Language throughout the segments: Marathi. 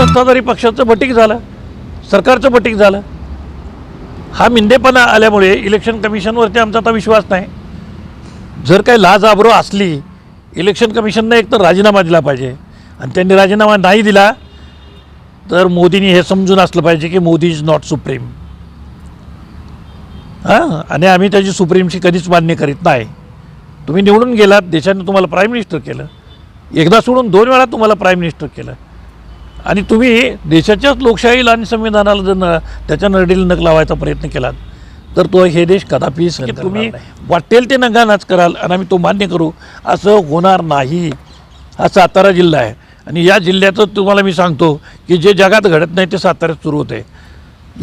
सत्ताधारी पक्षाचं बटीक झालं सरकारचं बटीक झालं. हा मिंदेपणा आल्यामुळे इलेक्शन कमिशनवरती आमचा आता विश्वास नाही. जर काही लाज आबरो असली इलेक्शन कमिशननं एक तर राजीनामा दिला पाहिजे. आणि त्यांनी राजीनामा नाही दिला तर मोदींनी हे समजून असलं पाहिजे की मोदी इज नॉट सुप्रीम हां? आणि आम्ही त्याची सुप्रीमशी कधीच मान्य करीत नाही. तुम्ही निवडून गेलात देशाने तुम्हाला प्राईम मिनिस्टर केलं. एकदा सोडून दोन वेळा तुम्हाला प्राईम मिनिस्टर केलं. आणि तुम्ही देशाच्याच लोकशाहीला आणि संविधानाला जर न त्याच्या नडीला नक लावायचा प्रयत्न केलात तर तो हे देश कदापि तुम्ही वाटेल ते नगानाच कराल आणि आम्ही तो मान्य करू. असं होणार नाही. हा सातारा जिल्हा आहे. आणि या जिल्ह्याचं तुम्हाला मी सांगतो की जे जगात घडत नाही ते साताऱ्यात सुरू होते.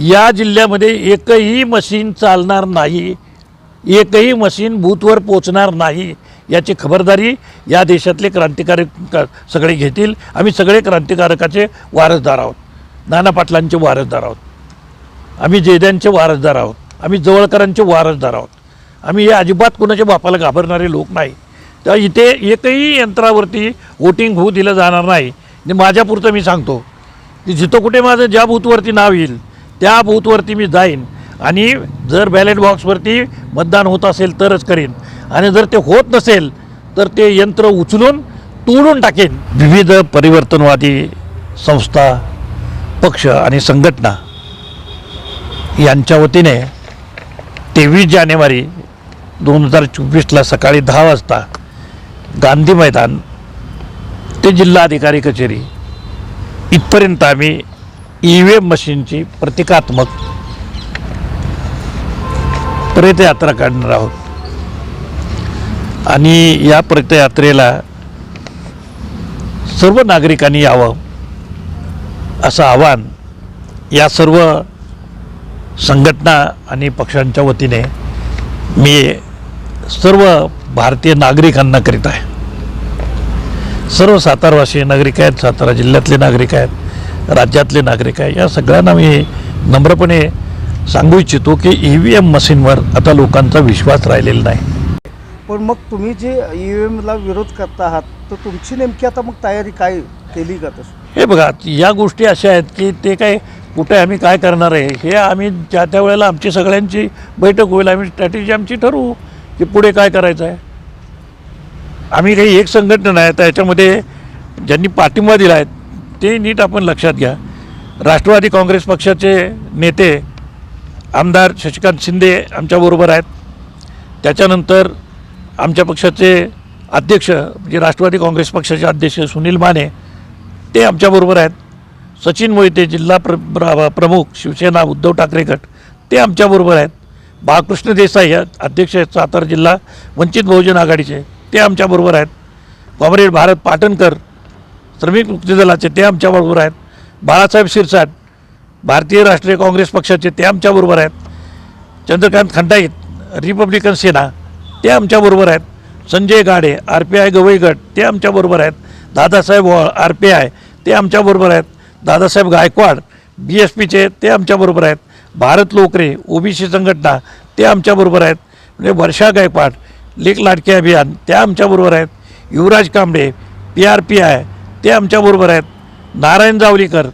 या जिल्ह्यामध्ये एकही मशीन चालणार नाही. एकही मशीन बूथवर पोचणार नाही. याची खबरदारी या देशातले क्रांतिकारक सगळे घेतील. आम्ही सगळे क्रांतिकारकाचे वारसदार आहोत. नाना पाटलांचे वारसदार आहोत. आम्ही जेद्यांचे वारसदार आहोत. आम्ही जवळकरांचे वारसदार आहोत. आम्ही हे अजिबात कुणाच्या बापाला घाबरणारे लोक नाही. तर इथे एकही यंत्रावरती वोटिंग होऊ दिलं जाणार नाही. आणि माझ्यापुरतं मी सांगतो की जिथं कुठे माझं ज्या बूथवरती नाव येईल त्या बूथवरती मी जाईन. आणि जर बॅलेट बॉक्सवरती मतदान होत असेल तरच करीन. आणि जर ते होत नसेल तर ते यंत्र उचलून तोडून टाकेन. विविध परिवर्तनवादी संस्था पक्ष आणि संघटना यांच्या वतीने तेवीस जानेवारी दोन हजार चोवीसला सकाळी दहा वाजता गांधी मैदान ते जिल्हाधिकारी कचेरी इथपर्यंत आम्ही ई व्ही एम मशीनची प्रतिकात्मक प्रेतयात्रा काढणार आहोत. आणि या प्रत्ययात्रेला सर्व नागरिकांनी यावं असं आव्हान या सर्व संघटना आणि पक्षांच्या वतीने मी सर्व भारतीय नागरिकांना करीत आहे. सर्व सातारवासी नागरिक आहेत सातारा जिल्ह्यातले नागरिक आहेत राज्यातले नागरिक आहेत या सगळ्यांना मी नम्रपणे सांगू इच्छितो की ई व्ही एम मशीनवर आता लोकांचा विश्वास राहिलेला नाही. पण मग तुम्ही जे ई एमला विरोध करता आहात तर तुमची नेमकी आता मग तयारी काय केली का तसं हे बघा या गोष्टी अशा आहेत की ते काय कुठे आम्ही काय करणार आहे हे आम्ही ज्या त्या वेळेला आमची सगळ्यांची बैठक होईल आम्ही स्ट्रॅटेजी आमची ठरवू की पुढे काय करायचं आहे. आम्ही काही एक संघटना आहे त्याच्यामध्ये ज्यांनी पाठिंबा दिला आहे ते नीट आपण लक्षात घ्या. राष्ट्रवादी काँग्रेस पक्षाचे नेते आमदार शशिकांत शिंदे आमच्याबरोबर आहेत. त्याच्यानंतर आमच्या पक्षाचे अध्यक्ष म्हणजे राष्ट्रवादी काँग्रेस पक्षाचे अध्यक्ष सुनील माने ते आमच्याबरोबर आहेत. सचिन मोहिते जिल्हा प्र प्रमुख शिवसेना उद्धव ठाकरे गट ते आमच्याबरोबर आहेत. बाळकृष्ण देसाई अध्यक्ष आहेत सातारा जिल्हा वंचित बहुजन आघाडीचे ते आमच्याबरोबर आहेत. कॉम्रेड भारत पाटणकर श्रमिक मुक्ती दलाचे ते आमच्याबरोबर आहेत. बाळासाहेब शिरसाट भारतीय राष्ट्रीय काँग्रेस पक्षाचे ते आमच्याबरोबर आहेत. चंद्रकांत खंडाईत रिपब्लिकन सेना ते आमच्याबरोबर आहेत. Sanjay Gade R P I Gavai गट ते आमच्याबरोबर आहेत. दादासाहेब वळ आर पी आय ते आमच्याबरोबर आहेत. दादासाहेब गायकवाड बी एस पीचे ते आमच्याबरोबर आहेत. भारत लोकरे ओबीसी संघटना ते आमच्याबरोबर आहेत. म्हणजे वर्षा गायकवाड लेख लाडके अभियान ते आमच्याबरोबर आहेत. Yuvraj Kamble P R P I ते आमच्याबरोबर आहेत. नारायण जावलीकर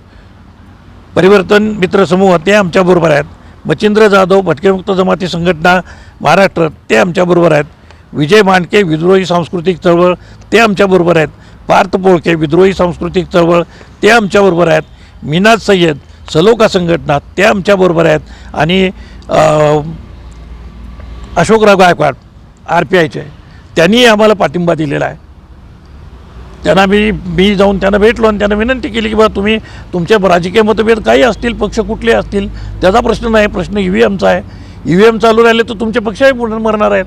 परिवर्तन मित्र समूह ते आमच्याबरोबर आहेत. मच्छिंद्र जाधव भटकेमुक्त जमाती संघटना महाराष्ट्र ते आमच्याबरोबर आहेत. विजय मांडके विद्रोही सांस्कृतिक चळवळ ते आमच्याबरोबर आहेत. पार्थ पोळके विद्रोही सांस्कृतिक चळवळ ते आमच्याबरोबर आहेत. मिनाज सय्यद सलोका संघटना ते आमच्याबरोबर आहेत. आणि अशोकराव गायकवाड आर पी आयचे. त्यांनी आम्हाला पाठिंबा दिलेला आहे. त्यांना मी मी जाऊन त्यांना भेटलो आणि त्यांना विनंती केली की बा तुम्ही तुमचे राजकीय मतभेद काही असतील पक्ष कुठले असतील त्याचा प्रश्न नाही प्रश्न ई व्ही एमचा आहे. ई व्ही एम चालू राहिले तर तुमचे पक्षही मरणार आहेत.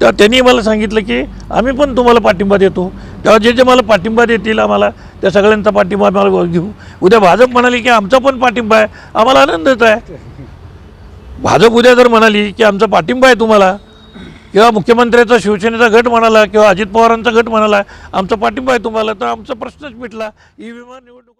तेव्हा त्यांनी मला सांगितलं की आम्ही पण तुम्हाला पाठिंबा देतो. तेव्हा जे जे मला पाठिंबा देतील आम्हाला त्या सगळ्यांचा पाठिंबा आम्हाला घेऊ. उद्या भाजप म्हणाली की आमचा पण पाठिंबा आहे आम्हाला आनंदच आहे. भाजप उद्या जर म्हणाली की आमचा पाठिंबा आहे तुम्हाला किंवा मुख्यमंत्र्याचा शिवसेनेचा गट म्हणाला किंवा अजित पवारांचा गट म्हणाला आमचा पाठिंबा आहे तुम्हाला तर आमचा प्रश्नच मिटला. ई विमा निवडणूक